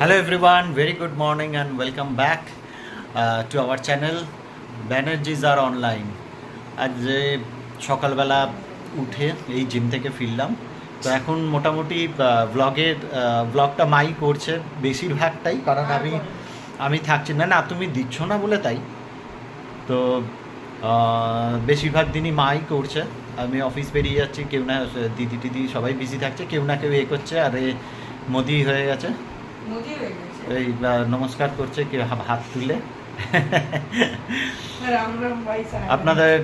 Hello everyone, very good morning and welcome back uh, to our channel Banerjees are online. আজ সকালবেলা উঠে এই gym থেকে ফিরলাম। তো এখন মোটামুটি ব্লগের ব্লগটা মাই করছে বেশিরভাগটাই কারণ আমি আমি থাকছি না না তুমি দিচ্ছ না বলে তাই। তো বেশিরভাগ দিনই মাই করছে। আমি অফিস বেরিয়ে যাচ্ছি কেউ না দিদি টিদি সবাই বিজি থাকছে কেউ না কেউ এ করছে আর এ হয়ে মোদি হয়ে গেছে। এই নমস্কার করছে কি হাত তুলে? আপনাদের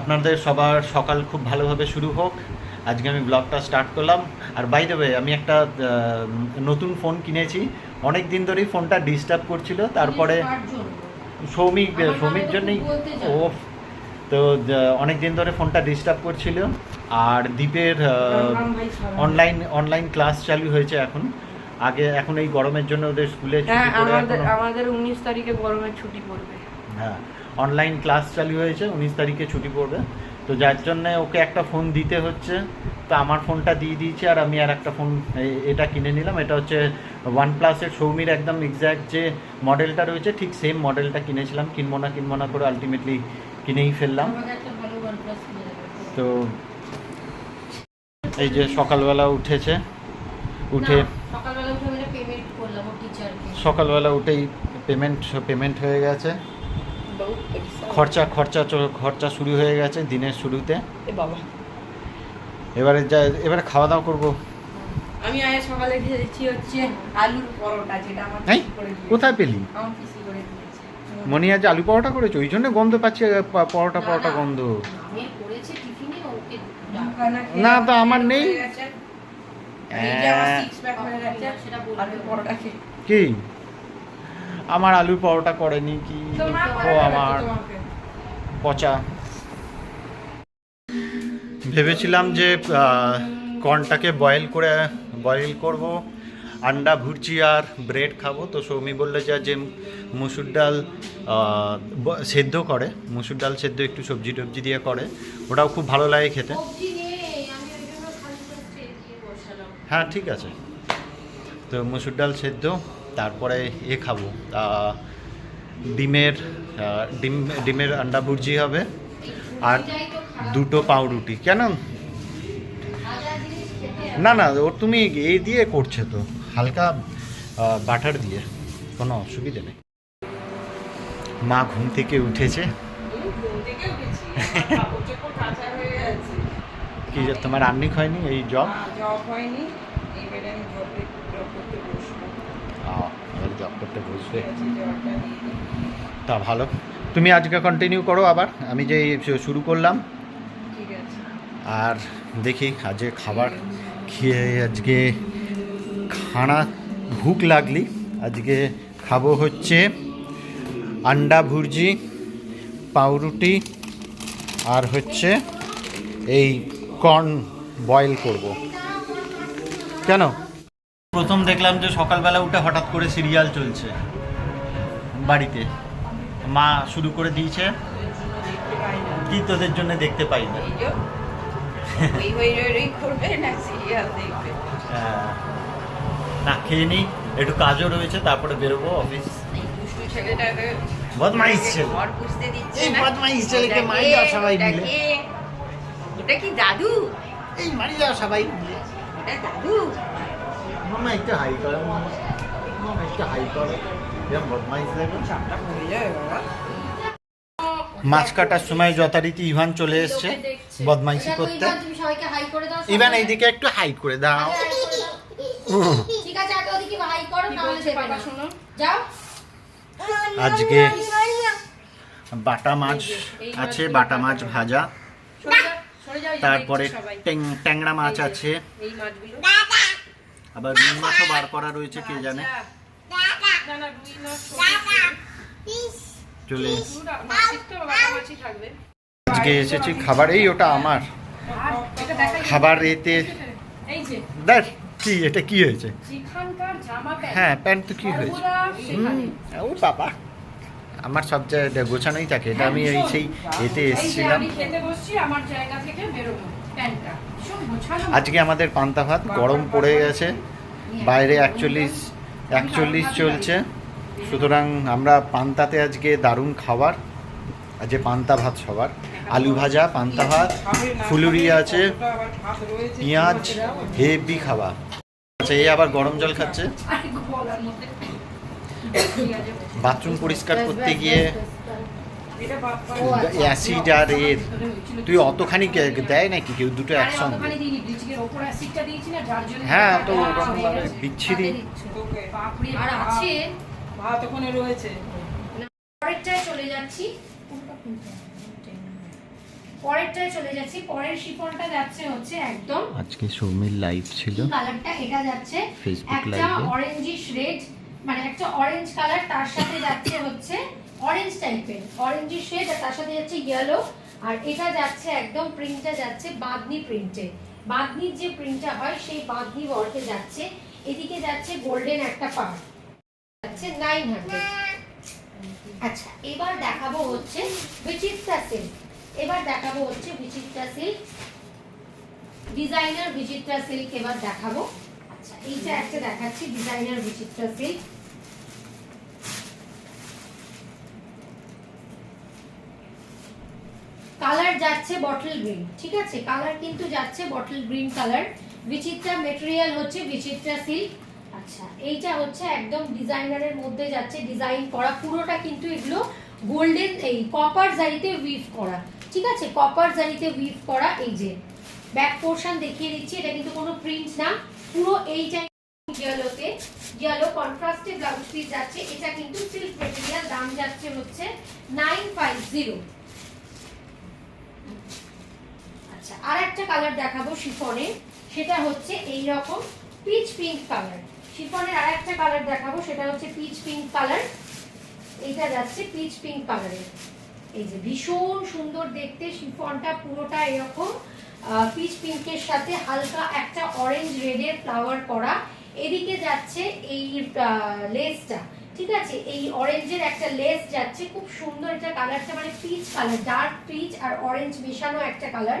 আপনাদের সবার সকাল খুব ভালোভাবে শুরু হোক। আজকে আমি ব্লগটা স্টার্ট করলাম। আর বাই দ্য ওয়ে আমি একটা নতুন ফোন কিনেছি। অনেক দিন ধরেই ফোনটা ডিস্টার্ব করছিল। তারপরে সৌমিক সৌমিক জন্যই ও তো অনেক দিন ধরে ফোনটা ডিস্টার্ব করছিল। আর দ্বীপের অনলাইন অনলাইন ক্লাস চালু হয়েছে এখন। আগে এখন এই গরমের জন্য ওদের স্কুলে হ্যাঁ আমাদের আমাদের উনিশ তারিখে গরমের ছুটি পড়বে। হ্যাঁ অনলাইন ক্লাস চালু হয়েছে উনিশ তারিখে ছুটি পড়বে। তো যার জন্য ওকে একটা ফোন দিতে হচ্ছে তো আমার ফোনটা দিয়ে দিয়েছি আর আমি আর একটা ফোন এটা কিনে নিলাম। এটা হচ্ছে ওয়ান প্লাসের সৌমির একদম এক্স্যাক্ট যে মডেলটা রয়েছে ঠিক সেম মডেলটা কিনেছিলাম কিনবো না কিনবো না করে আলটিমেটলি কিনেই ফেললাম। তো এই যে সকালবেলা উঠেছে উঠে না, সকালবেলা উঠে আমি পেমেন্ট করলাম ওর টিচারকে সকালবেলা উঠেই পেমেন্ট পেমেন্ট হয়ে গেছে। খরচা খরচা চ- খরচা শুরু হয়ে গেছে দিনের শুরুতে। এবারে যা এবারে খাওয়া দাওয়া করব। আমি আজ সকালে খেয়েছি হচ্ছে আলুর পরোটা যেটা আমার পিসি করে দিয়েছে। কোথায় পেলি? আমার পিসি করে দিয়েছে। মনি আজ আলু পরোটা করেছ ওই জন্য গন্ধ পাচ্ছি পরোটা পরোটা গন্ধ। আমি করেছি টিফিনে ওকে না, তো আমার নেই। এই যে আমার six pack হয়ে গেছে, সেটা আলুর। কি? আমার আলু পরোটা করেনি কি? আমার পচা। ভেবেছিলাম যে কর্নটাকে বয়েল করে বয়েল করব। আন্ডা ভুর্জি আর ব্রেড খাব। তো সৌমি বলল যে যে মুসুর ডাল সেদ্ধ করে। মুসুর ডাল সেদ্ধ একটু সবজি টবজি দিয়ে করে। ওটাও খুব ভালো লাগে খেতে। হ্যাঁ ঠিক আছে। তো মুসুর ডাল সেদ্ধ। তারপরে এ খাব। ডিমের ডিম ডিমের আন্ডা ভুর্জি হবে আর। দুটো পাউরুটি। কেন? না না ওর তুমি এ দিয়ে করছে তো। হালকা বাটার দিয়ে। কোনো অসুবিধে নেই। মা ঘুম থেকে উঠেছে। কি তোমার রান্নি হয়নি এই জব হয়নি, job করতে বসবো। তা ভালো। তুমি আজকে কন্টিনিউ করো আবার। আমি যে শুরু করলাম। আর দেখি আজকে খাবার খেয়ে আজকে খানা ভুক লাগলি। আজকে খাব হচ্ছে আন্ডা ভুর্জি, পাউরুটি আর হচ্ছে এই কর্ন বয়েল করব। কেন? প্রথম দেখলাম যে সকালবেলা উঠে হঠাৎ করে সিরিয়াল চলছে বাড়িতে। মা শুরু করে দিয়েছে। কি তোদের জন্য দেখতে পাই না। না হ্যাঁ। না খেয়ে নিই একটু কাজও রয়েছে তারপরে বেরোবো অফিস। বদমাইশ ছেলে। এই বদমাইশ ছেলেকে মারি কে? সবাই মিলে। ওটা কি দাদু? এই মারি যাও সবাই ওটা দাদু? মামা একটু হাই করো মামা মামা একটু হাই করো এরকম বদমাইশ দেখো চাপটা পড়ে যাবে বাবা মাছ কাটার সময় যথারীতি ইভান চলে এসছে বদমাইশি করতে ইভান, তুমি সবাইকে হাই করে দাও ইভান সবাই। এইদিকে একটু হাই করে দাও আজকে বাটা মাছ আছে বাটা মাছ ভাজা। তারপরে ট্যাং- ট্যাংরা মাছ আছে। এই মাছগুলো। আবার রুই মাছও বার করা রয়েছে, কে জানে? চলে আজকে এসেছি খাবার, এই ওটা আমার। খাবার এতে দেখ, কি, এটা কি হয়েছে? হ্যাঁ প্যান্ট তো কি হয়েছে? ও বাবা। আমার সব জায়গায় গোছানোই থাকে। এটা আমি এই সেই এতে এসেছিলাম। আমার জায়গা থেকে বেরোবো। আজকে আমাদের পান্তা ভাত গরম পড়ে গেছে। বাইরে একচল্লিশ একচল্লিশ চলছে। সুতরাং আমরা পান্তাতে আজকে দারুণ খাবার আজকে পান্তা ভাত সবার। আলু ভাজা পান্তা ভাত ফুলুরি আছে পেঁয়াজ হেভি খাবার। আচ্ছা এই আবার গরম জল খাচ্ছে। বাথরুম পরিষ্কার করতে গিয়ে এটা বাপ্পা ও আচ্ছা। অ্যাসিড আর এর তুই অতখানি দেয় নাকি? কেউ দুটো একসঙ্গে? হ্যাঁ তো। বিচ্ছিরি। তাতে দিচ্ছ। তোকে বাপরে আর আছে? ভাত ওখানে রয়েছে। পরেরটায় চলে যাচ্ছি। পরেরটায় চলে যাচ্ছি। পরের শিফনটা যাচ্ছে হচ্ছে একদম আজকে সৌমির লাইভ ছিল। কালারটা এটা যাচ্ছে। ফেসবুক একটা অরেঞ্জিশ রেড মানে একটা অরেঞ্জ কালার তার সাথে যাচ্ছে হচ্ছে অরেঞ্জ টাইপের অরেঞ্জিশ রেড আর তার সাথে যাচ্ছে ইয়েলো আর এটা যাচ্ছে একদম প্রিন্টটা যাচ্ছে বাদনি প্রিন্টে বাদনির যে প্রিন্টটা হয়, সেই বাদনি ওয়ার্কে যাচ্ছে। এদিকে যাচ্ছে গোল্ডেন একটা পার্ট যাচ্ছে নাইন হান্ড্রেড আচ্ছা এবার দেখাবো হচ্ছে বিচিত্রা সিল্ক এবার দেখাবো হচ্ছে Bichitra silk designer Bichitra silk এবার দেখাবো। আচ্ছা এইটা একটা দেখাচ্ছি ডিজাইনার বিচিত্রা সিল্ক কালার যাচ্ছে বটল গ্রিন ঠিক আছে? কালার কিন্তু যাচ্ছে bottle green colour Bichitra material হচ্ছে বিচিত্রা সিল্ক আচ্ছা এইটা হচ্ছে একদম ডিজাইনারের মধ্যে যাচ্ছে ডিজাইন করা। পুরোটা কিন্তু এগুলো গোল্ডেন এই কপার জারিতে উইভ করা। ঠিক আছে? কপার জারিতে উইভ করা, এই যে। ব্যাক পোর্শন দেখিয়ে দিচ্ছি, এটা কিন্তু কোনো প্রিন্ট না। পুরো এইটাই ইয়েলোতে ইয়েলো কন্ট্রাস্টে ব্লাউজ পিস যাচ্ছে। এটা কিন্তু সিল্ক মেটেরিয়াল দাম যাচ্ছে হচ্ছে নাইন ফাইভ জিরো আচ্ছা আর একটা কালার দেখাবো শিফনে। সেটা হচ্ছে এই রকম পিচ পিঙ্ক কালার শিফনের আর একটা কালার দেখাবো, সেটা হচ্ছে পিচ পিঙ্ক কালার এইটা যাচ্ছে পিচ পিঙ্ক কালারের এই যে ভীষণ সুন্দর দেখতে শিফনটা, পুরোটা এরকম পিচ পিঙ্কের সাথে হালকা একটা অরেঞ্জ রেডের ফ্লাওয়ার করা। এদিকে যাচ্ছে এই লেসটা ঠিক আছে? এই অরেঞ্জের একটা লেস যাচ্ছে, খুব সুন্দর এটা কালারটা মানে পিচ কালার ডার্ক পিচ আর অরেঞ্জ মেশানো একটা কালার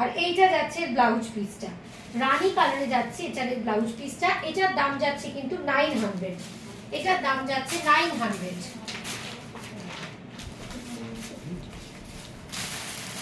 আর এইটা যাচ্ছে ব্লাউজ পিসটা রানী কালারে যাচ্ছে এটার ব্লাউজ পিসটা এটার দাম যাচ্ছে কিন্তু নাইন হান্ড্রেড এটার দাম যাচ্ছে নাইন হান্ড্রেড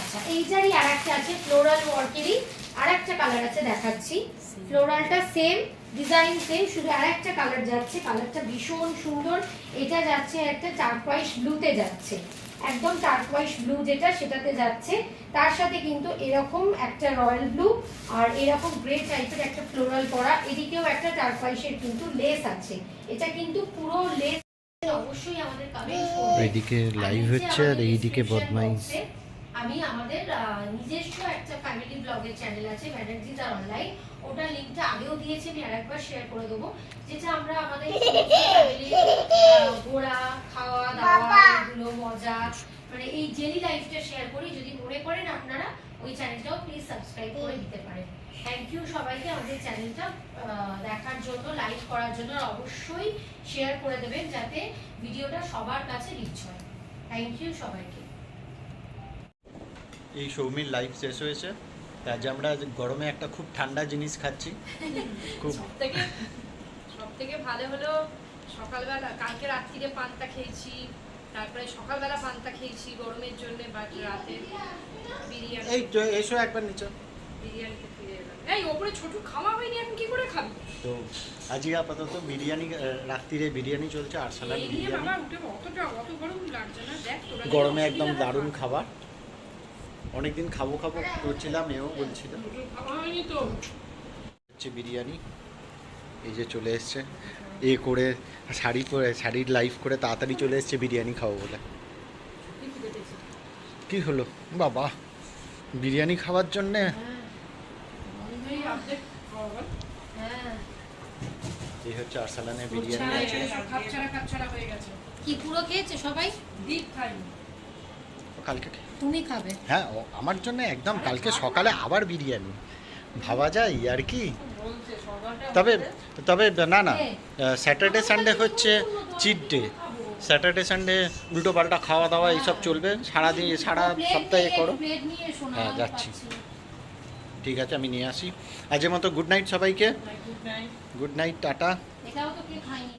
আচ্ছা এইটারই আর একটা আছে ফ্লোরাল ওয়ার্কেরই আর একটা কালার আছে দেখাচ্ছি। ফ্লোরালটা সেম ডিজাইন সেম শুধু আর একটা কালার যাচ্ছে কালারটা ভীষণ সুন্দর। এটা যাচ্ছে একটা টার্কোয়াইশ ব্লুতে যাচ্ছে। একদম টার্কোয়াইশ ব্লু যেটা সেটাতে যাচ্ছে। তার সাথে কিন্তু এরকম একটা রয়্যাল ব্লু আর এরকম গ্রে টাইপের একটা ফ্লোরাল পরা। এদিকেও একটা টার্কোয়াইশের কিন্তু লেস আছে। এটা কিন্তু পুরো লেস অবশ্যই আমাদের করবে। লাইভ হচ্ছে আর এইদিকে বদমাইশ। আমি আমাদের নিজস্ব একটা ফ্যামিলি ব্লগের চ্যানেল আছে ব্যানার্জি তার অনলাইন ওটার লিঙ্কটা আগেও দিয়েছি আমি আরেকবার শেয়ার করে দেবো। যেটা আমরা আমাদের ঘোরা খাওয়া দাওয়া এগুলো মজা মানে এই ডেলি লাইফটা শেয়ার করি। যদি মনে করেন আপনারা ওই চ্যানেলটাও প্লিজ সাবস্ক্রাইব করে দিতে পারেন। থ্যাংক ইউ সবাইকে আমাদের চ্যানেলটা দেখার জন্য লাইক করার জন্য অবশ্যই শেয়ার করে দেবেন যাতে ভিডিওটা সবার কাছে রিচ হয়। থ্যাংক ইউ সবাইকে। এই সৌমির লাইফ শেষ হয়েছে। তা আজ আমরা গরমে একটা খুব ঠান্ডা জিনিস খাচ্ছি। খুব সব থেকে ভালো হলো সকালবেলা কালকে রাত্রিরে পান্তা খেয়েছি তারপরে সকালবেলা পান্তা খেয়েছি গরমের জন্য বাট রাতে বিরিয়ানি এই তো এসো একবার নিচে। বিরিয়ানিতে ফিরে এলাম। এই ওপরে ছোট খাওয়া হয়নি এখন কি করে খাবি? তো আজকে আপাতত বিরিয়ানি রাত্রিরে বিরিয়ানি চলছে আর সালাদ বিরিয়ানি। বাবা উঠে অতটা অত গরম লাগছে না। দেখ তোরা গরমে একদম দারুণ খাবার। অনেকদিন খাব খাব করছিলাম এও বলছিল। দুটো খাওয়া হয়নি তো হচ্ছে বিরিয়ানি। এই যে চলে এসছে। এ করে শাড়ি পরে শাড়ির লাইফ করে তাড়াতাড়ি চলে এসছে বিরিয়ানি খাব বলে। কি হলো? বাবা বিরিয়ানি খাওয়ার জন্যে? এই হচ্ছে আরসালানের বিরিয়ানি। কি পুরো খেয়েছে সবাই? দীপ খাইনি কালকে। তুমি খাবে? হ্যাঁ আমার জন্য একদম কালকে সকালে আবার বিরিয়ানি। ভাবা যায় আর কি? তবে তবে না না স্যাটারডে সানডে হচ্ছে চিট ডে স্যাটারডে সানডে উল্টো পাল্টা খাওয়া দাওয়া এইসব চলবে। সারাদিন সারা সপ্তাহে করো। হ্যাঁ, যাচ্ছি। ঠিক আছে আমি নিয়ে আসি। আজের মতো গুড নাইট সবাইকে। Good night tata.